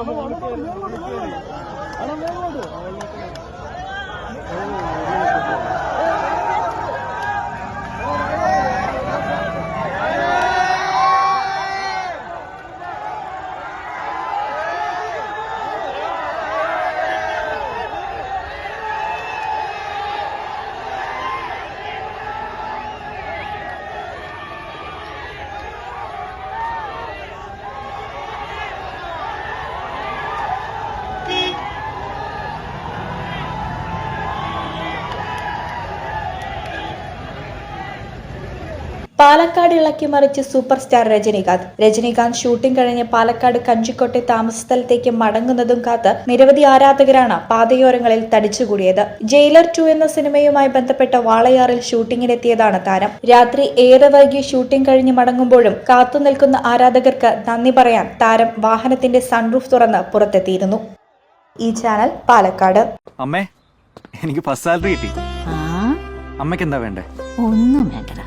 അങ്ങോട്ട് പാലക്കാട് ഇളക്കി മറിച്ച് super star Rajinikanth. Rajinikanth shooting കഴിഞ്ഞ് പാലക്കാട് കഞ്ചിക്കോട്ടെ താമസസ്ഥലത്തേക്ക് മടങ്ങുന്നതും കാത്ത് നിരവധി ആരാധകരാണ് പാതയോരങ്ങളിൽ തടിച്ചുകൂടിയത്. ജയിലർ ടു എന്ന സിനിമയുമായി ബന്ധപ്പെട്ട വാളയാറിൽ ഷൂട്ടിങ്ങിനെത്തിയതാണ് താരം. രാത്രി ഏറെ വൈകി ഷൂട്ടിംഗ് കഴിഞ്ഞ് മടങ്ങുമ്പോഴും കാത്തു നിൽക്കുന്ന ആരാധകർക്ക് നന്ദി പറയാൻ താരം വാഹനത്തിന്റെ സൺറൂഫ് തുറന്ന് പുറത്തെത്തിയിരുന്നു. ഈ ചാനൽ പാലക്കാട്. അമ്മേ എനിക്ക് ഫസ്റ്റ് സാലറി കിട്ടി. ആ? അമ്മയ്ക്ക് എന്താ വേണ്ടേ? ഒന്നും വേണ്ടടാ.